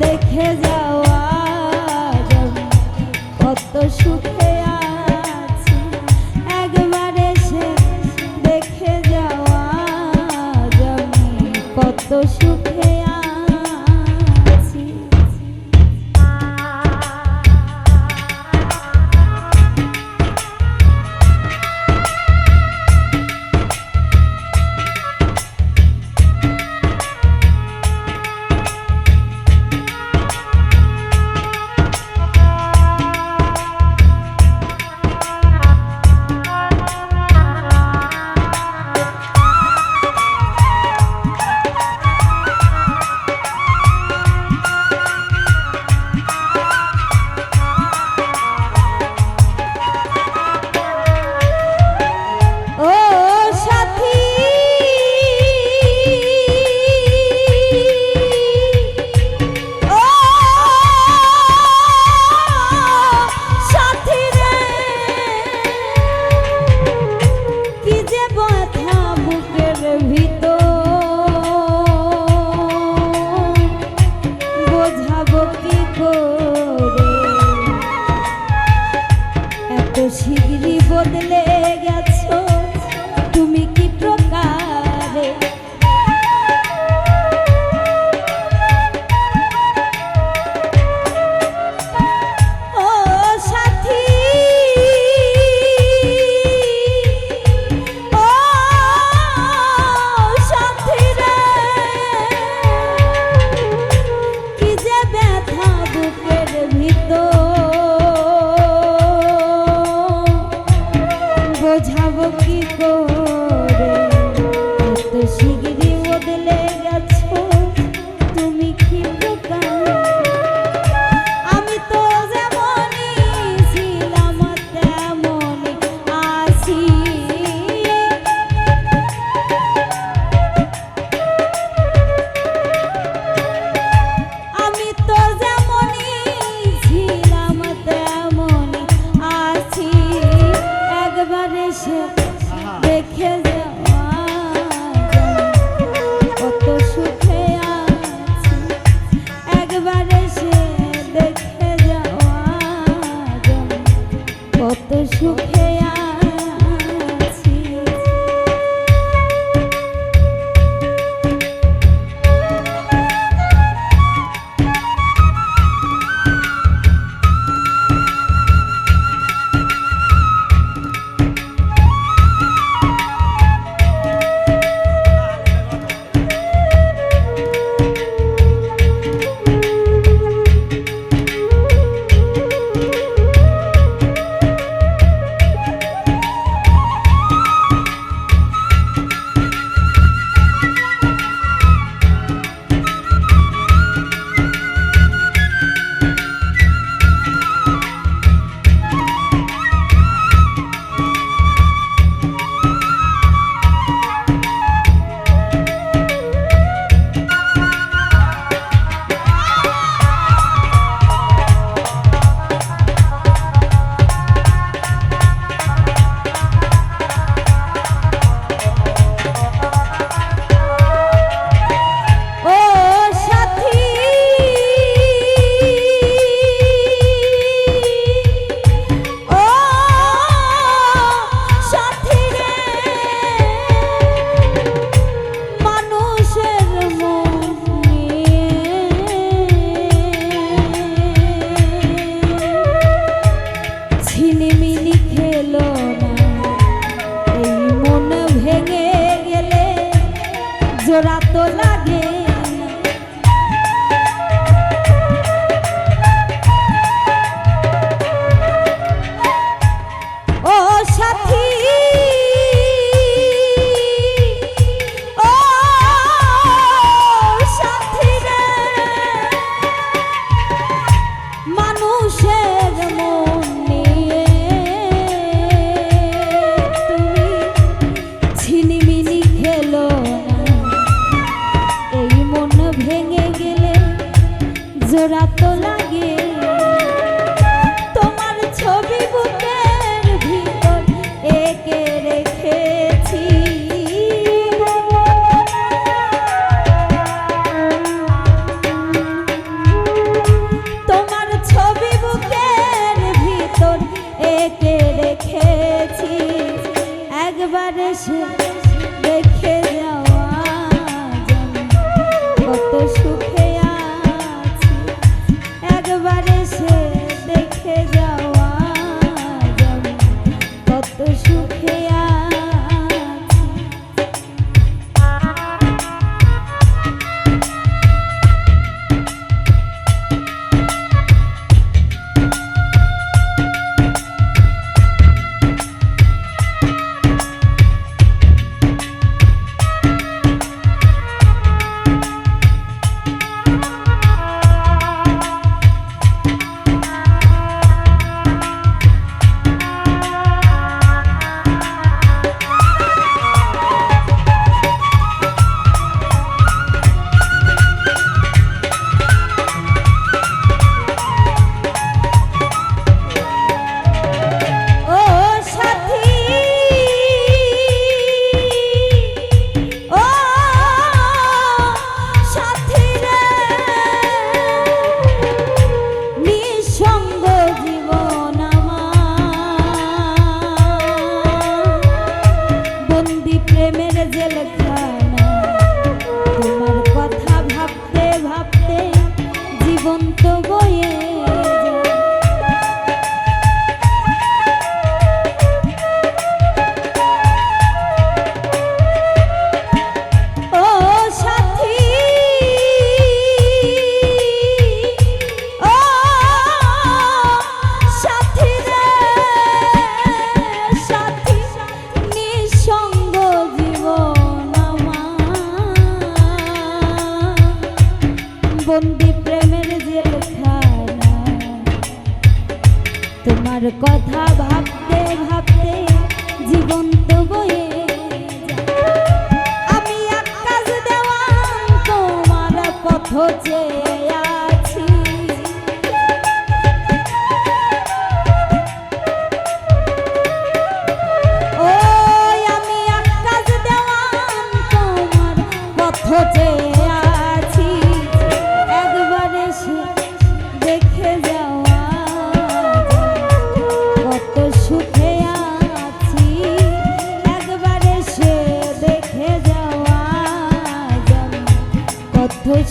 দেখে। যাওয়া কত সুখে। песню. জোড়া তো লাগে। তোমার ছবি বুকের ভিতর একে রেখেছি। তোমার ছবি বুকের ভিতর একে রেখেছি। একবার সে দেখে যাওয়া কত সুখ কথা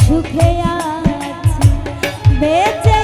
সুখে আছি বেঁচে